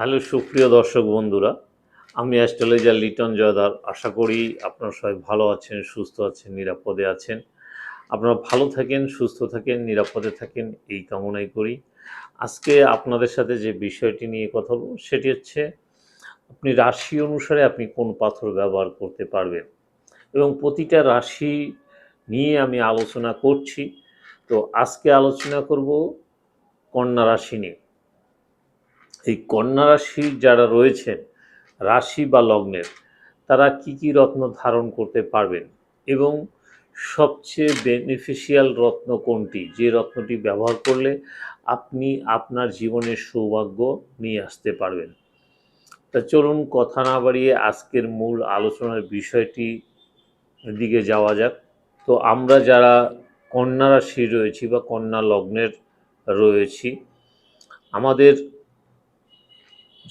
Hello, সুপ্রিয় দর্শক বন্ধুরা, আমি অ্যাস্ট্রোলজার লিটন জয়দার। আশা করি আপনারা সবাই ভালো আছেন, সুস্থ আছেন, নিরাপদে আছেন। আপনারা ভালো থাকেন, সুস্থ থাকেন, নিরাপদে থাকেন, এই কামনাই করি। আজকে আপনাদের সাথে যে বিষয়টি নিয়ে কথা বলব, সেটি হচ্ছে, আপনি রাশি অনুসারে আপনি কোন পাথর ব্যবহার করতে পারবেন? এবং প্রতিটা রাশি নিয়ে আমি আলোচনা করছি। তো আজকে আলোচনা করব কন্যা রাশি নিয়ে। এই কন্যা রাশির যারা রয়েছেন, রাশি বা লগ্নের, তারা কি কি রত্ন ধারণ করতে পারবেন? এবং সবচেয়ে বেনিফিশিয়াল রত্ন কোনটি? যে রত্নটি ব্যবহার করলে আপনি আপনার জীবনের সৌভাগ্য নিয়ে আসতে পারবেন। তা চলুন কথা না বাড়িয়ে আজকের মূল আলোচনার বিষয়টি দিকে যাওয়া যাক। তো আমরা যারা কন্যা রাশি রয়েছি বা কন্যা লগ্নের রয়েছি, আমাদের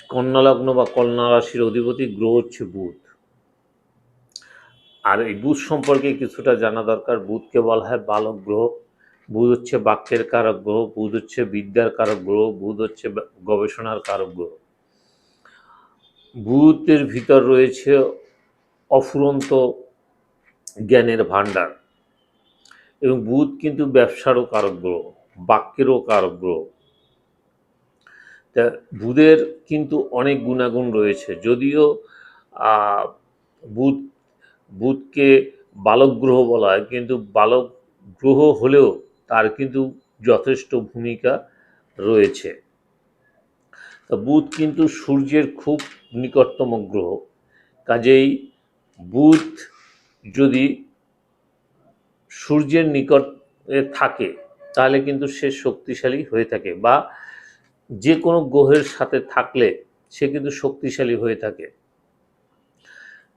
কন্যা লগ্ন বা কন্যা রাশির অধিপতি গ্রহ হচ্ছে বুধ। আর এই বুধ সম্পর্কে কিছুটা জানা দরকার। বুধকে বলা হয় বালক গ্রহ। বুধ হচ্ছে বাক্যের কারক গ্রহ। বুধ হচ্ছে বিদ্যার কারক গ্রহ। বুধ হচ্ছে গবেষণার কারক গ্রহ। বুধের ভিতর রয়েছে অফুরন্ত জ্ঞানের ভাণ্ডার। এবং বুধ কিন্তু ব্যবসারও কারক গ্রহ, বাক্যেরও কারক গ্রহ। বুধের কিন্তু অনেক গুণাগুণ রয়েছে। যদিও বুধ, বুধকে বালক গ্রহ বলা হয়, কিন্তু বালক গ্রহ হলেও তার কিন্তু যথেষ্ট ভূমিকা রয়েছে। বুধ কিন্তু সূর্যের খুব নিকটতম গ্রহ। কাজেই বুধ যদি সূর্যের নিকট থাকে, তাহলে কিন্তু সে শক্তিশালী হয়ে থাকে বা যে কোনো গ্রহের সাথে থাকলে সে কিন্তু শক্তিশালী হয়ে থাকে।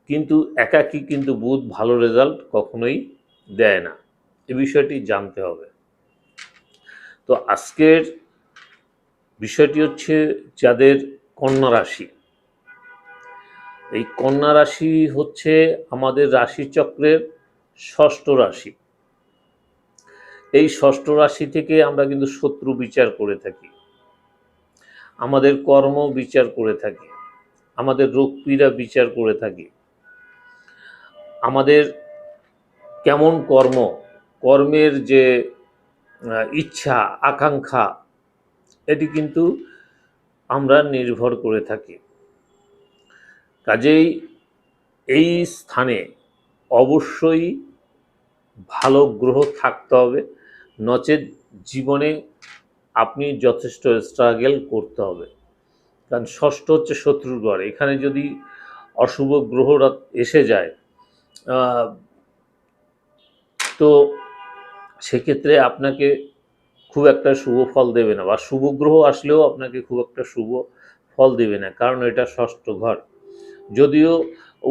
কিন্তু একাকী কিন্তু বুধ ভালো রেজাল্ট কখনোই দেয় না। এ বিষয়টি জানতে হবে। তো আজকের বিষয়টি হচ্ছে যাদের কন্যা রাশি। এই কন্যা রাশি হচ্ছে আমাদের রাশিচক্রের ষষ্ঠ রাশি। এই ষষ্ঠ রাশি থেকে আমরা কিন্তু শত্রু বিচার করে থাকি। আমাদের কর্ম বিচার করে থাকি, আমাদের রোগ পীড়া বিচার করে থাকি। আমাদের কেমন কর্ম, কর্মের যে ইচ্ছা, আকাঙ্ক্ষা, এটি কিন্তু আমরা নির্ভর করে থাকি। কাজেই এই স্থানে অবশ্যই ভালো গ্রহ থাকতে হবে, নচেত জীবনে আপনি যথেষ্ট স্ট্রাগল করতে হবে। কারণ ষষ্ঠ হচ্ছে শত্রুর ঘর। এখানে যদি অশুভ গ্রহরা এসে যায় তো সেক্ষেত্রে আপনাকে খুব একটা শুভ ফল দেবে না। বা শুভ গ্রহ আসলেও আপনাকে খুব একটা শুভ ফল দেবে না, কারণ এটা ষষ্ঠ ঘর। যদিও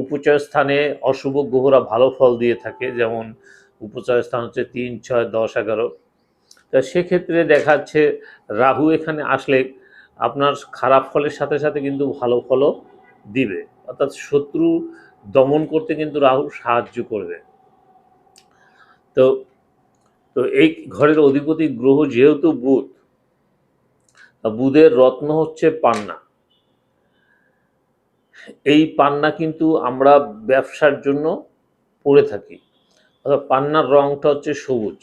উপচয় স্থানে অশুভ গ্রহরা ভালো ফল দিয়ে থাকে, যেমন উপচয় স্থান হচ্ছে তিন, ছয়, দশ, এগারো। তা সেক্ষেত্রে দেখা যাচ্ছে রাহু এখানে আসলে আপনার খারাপ ফলের সাথে সাথে কিন্তু ভালো ফলও দিবে। অর্থাৎ শত্রু দমন করতে কিন্তু রাহু সাহায্য করবে। তো তো এই ঘরের অধিপতি গ্রহ যেহেতু বুধ বুধের রত্ন হচ্ছে পান্না। এই পান্না কিন্তু আমরা ব্যবসার জন্য পরে থাকি। অর্থাৎ পান্নার রংটা হচ্ছে সবুজ।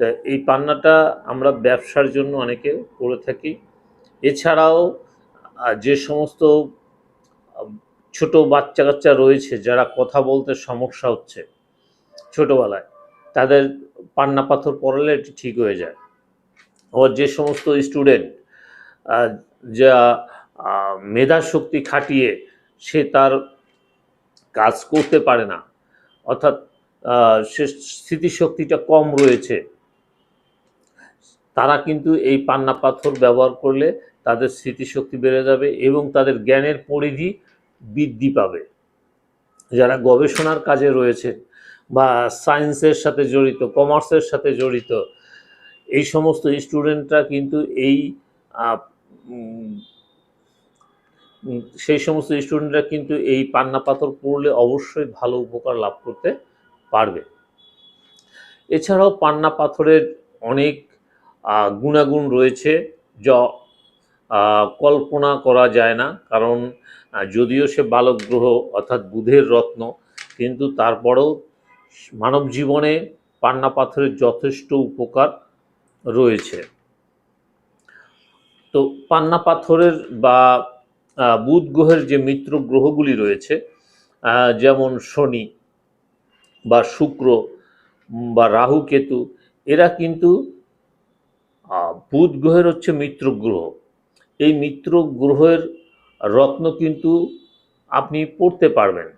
তা এই পান্নাটা আমরা ব্যবসার জন্য অনেকে করে থাকি। এছাড়াও যে সমস্ত ছোট বাচ্চা কাচ্চা রয়েছে, যারা কথা বলতে সমস্যা হচ্ছে ছোটোবেলায়, তাদের পান্না পাথর পড়ালে ঠিক হয়ে যায়। আবার যে সমস্ত স্টুডেন্ট যা মেধা শক্তি খাটিয়ে সে তার কাজ করতে পারে না, অর্থাৎ সে স্মৃতিশক্তিটা কম রয়েছে তারা কিন্তু এই পান্না পাথর ব্যবহার করলে তাদের স্মৃতিশক্তি বেড়ে যাবে এবং তাদের জ্ঞানের পরিধি বৃদ্ধি পাবে। যারা গবেষণার কাজে রয়েছে বা সায়েন্সের সাথে জড়িত, কমার্সের সাথে জড়িত, এই সমস্ত স্টুডেন্টরা কিন্তু এই সেই সমস্ত স্টুডেন্টরা কিন্তু এই পান্না পাথর পড়লে অবশ্যই ভালো উপকার লাভ করতে পারবে। এছাড়াও পান্না পাথরের অনেক গুণাগুণ রয়েছে, যা কল্পনা করা যায় না। কারণ যদিও সে বালক গ্রহ অর্থাৎ বুধের রত্ন, কিন্তু তারপরেও মানব জীবনে পান্না পাথরের যথেষ্ট উপকার রয়েছে। তো পান্না পাথরের বা বুধ গ্রহের যে মিত্র গ্রহগুলি রয়েছে যেমন শনি বা শুক্র বা রাহু কেতু, এরা কিন্তু বুধ গ্রহের হচ্ছে মিত্র গ্রহ। এই মিত্র গ্রহের রত্ন কিন্তু আপনি পড়তে পারবেন।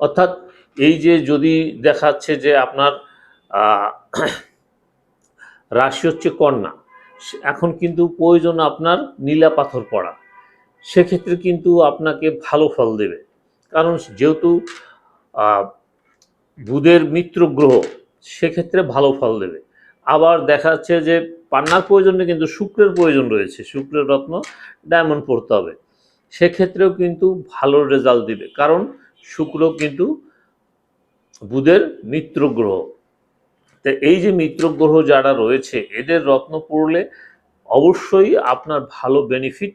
অর্থাৎ এই যে যদি দেখাচ্ছে যে আপনার রাশি হচ্ছে কন্যা এখন কিন্তু প্রয়োজন আপনার নীলা পাথর পড়া। সেক্ষেত্রে কিন্তু আপনাকে ভালো ফল দেবে। কারণ যেহেতু বুধের মিত্র গ্রহ, সেক্ষেত্রে ভালো ফল দেবে। আবার দেখা যাচ্ছে যে পান্নার প্রয়োজনে কিন্তু শুক্রের প্রয়োজন রয়েছে, শুক্রের রত্ন ডায়মন্ড পড়তে হবে। সেক্ষেত্রেও কিন্তু ভালো রেজাল্ট দিবে, কারণ শুক্র কিন্তু বুধের মিত্র গ্রহ তো এই যে মিত্র গ্রহ যারা রয়েছে, এদের রত্ন পড়লে অবশ্যই আপনার ভালো বেনিফিট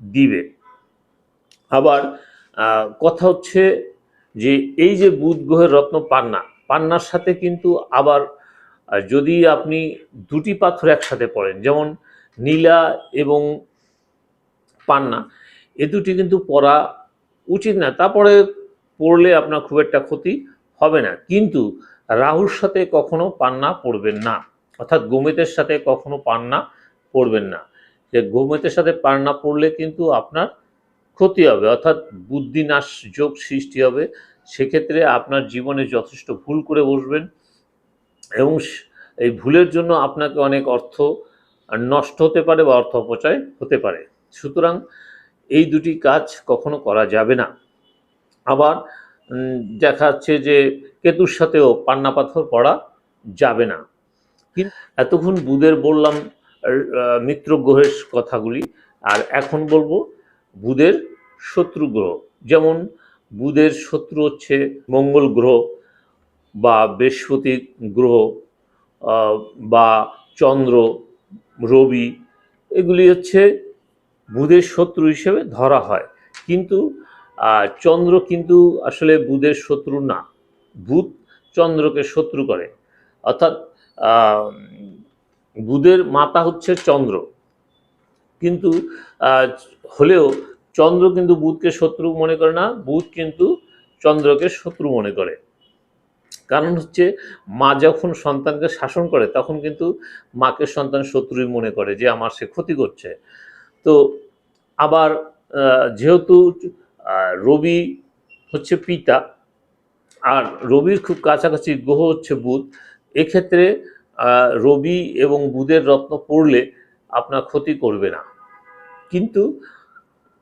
দিবে। আবার কথা হচ্ছে যে এই যে বুধ গ্রহের রত্ন পান্না, পান্নার সাথে কিন্তু আবার আহ, যদি আপনি দুটি পাথর একসাথে পড়েন যেমন নীলা এবং পান্না এ দুটি কিন্তু পড়া উচিত না। তারপরে পড়লে আপনার খুব একটা ক্ষতি হবে না। কিন্তু রাহুর সাথে কখনো পান্না পড়বেন না। অর্থাৎ গোমেতের সাথে কখনো পান্না পড়বেন না। যে গোমেতের সাথে পান্না পড়লে কিন্তু আপনার ক্ষতি হবে অর্থাৎ বুদ্ধিনাশ যোগ সৃষ্টি হবে। সেক্ষেত্রে আপনার জীবনে যথেষ্ট ভুল করে বসবেন। এবং এই ভুলের জন্য আপনাকে অনেক অর্থ নষ্ট হতে পারে বা অর্থ অপচয় হতে পারে। সুতরাং এই দুটি কাজ কখনো করা যাবে না। আবার দেখা যাচ্ছে যে কেতুর সাথেও পান্না পাথর পড়া যাবে না। এতক্ষণ বুধের বললাম মিত্র গ্রহের কথাগুলি, আর এখন বলব বুধের শত্রু গ্রহ। যেমন, বুধের শত্রু হচ্ছে মঙ্গল গ্রহ। বা বৃহস্পতি গ্রহ বা চন্দ্র, রবি, এগুলি হচ্ছে বুধের শত্রু হিসেবে ধরা হয়। কিন্তু চন্দ্র কিন্তু আসলে বুধের শত্রু না। বুধ চন্দ্রকে শত্রু করে। অর্থাৎ বুধের মাতা হচ্ছে চন্দ্র। কিন্তু হলেও চন্দ্র কিন্তু বুধকে শত্রু মনে করে না, বুধ কিন্তু চন্দ্রকে শত্রু মনে করে। কারণ হচ্ছে মা যখন সন্তানকে শাসন করে, তখন কিন্তু মাকে সন্তান শত্রুই মনে করে যে আমার সে ক্ষতি করছে। তো আবার যেহেতু রবি হচ্ছে পিতা, আর রবির খুব কাছাকাছি গ্রহ হচ্ছে বুধ, এক্ষেত্রে রবি এবং বুধের রত্ন পড়লে আপনার ক্ষতি করবে না। কিন্তু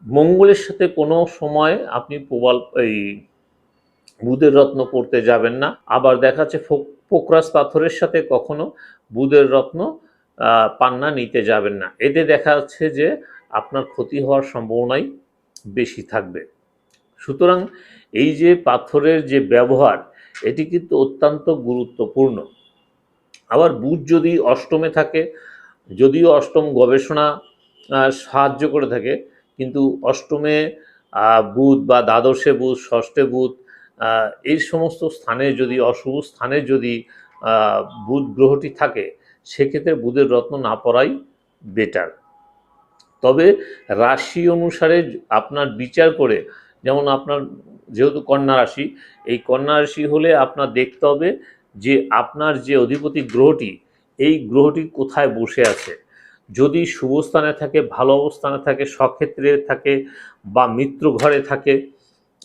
মঙ্গলের সাথে কোনো সময় আপনি প্রবাল, এই বুধের রত্ন পড়তে যাবেন না। আবার দেখা যাচ্ছে ফোক- পোকরাস পাথরের সাথে কখনো বুধের রত্ন পান্না নিতে যাবেন না। এতে দেখা যাচ্ছে যে আপনার ক্ষতি হওয়ার সম্ভাবনাই বেশি থাকবে। সুতরাং এই যে পাথরের যে ব্যবহার, এটি কিন্তু অত্যন্ত গুরুত্বপূর্ণ। আবার বুধ যদি অষ্টমে থাকে, যদিও অষ্টম গবেষণা সাহায্য করে থাকে, কিন্তু অষ্টমে বুধ বা দ্বাদশে বুধ, ষষ্ঠে বুধ এই সমস্ত স্থানে যদি, অশুভ স্থানে যদি বুধ গ্রহটি থাকে, সেক্ষেত্রে বুধের রত্ন না পড়াই বেটার তবে রাশি অনুসারে আপনার বিচার করে, যেমন আপনার যেহেতু কন্যা রাশি, এই কন্যা রাশি হলে আপনার দেখতে হবে যে আপনার যে অধিপতি গ্রহটি, এই গ্রহটি কোথায় বসে আছে। যদি শুভ স্থানে থাকে, ভালো অবস্থানে থাকে, সক্ষেত্রে থাকে বা মিত্র ঘরে থাকে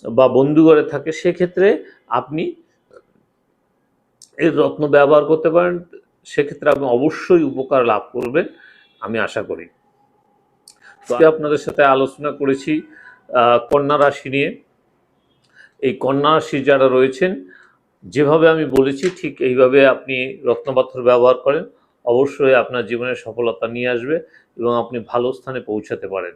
বা বন্ধু ঘরে থাকে, সেক্ষেত্রে আপনি এর রত্ন ব্যবহার করতে পারেন। সেক্ষেত্রে আপনি অবশ্যই উপকার লাভ করবেন, আমি আশা করি। আজকে আপনাদের সাথে আলোচনা করেছি কন্যা রাশি নিয়ে। এই কন্যা রাশি যারা রয়েছেন, যেভাবে আমি বলেছি, ঠিক এইভাবে আপনি রত্নপাথর ব্যবহার করেন। অবশ্যই আপনার জীবনে সফলতা নিয়ে আসবে এবং আপনি ভালো স্থানে পৌঁছাতে পারেন।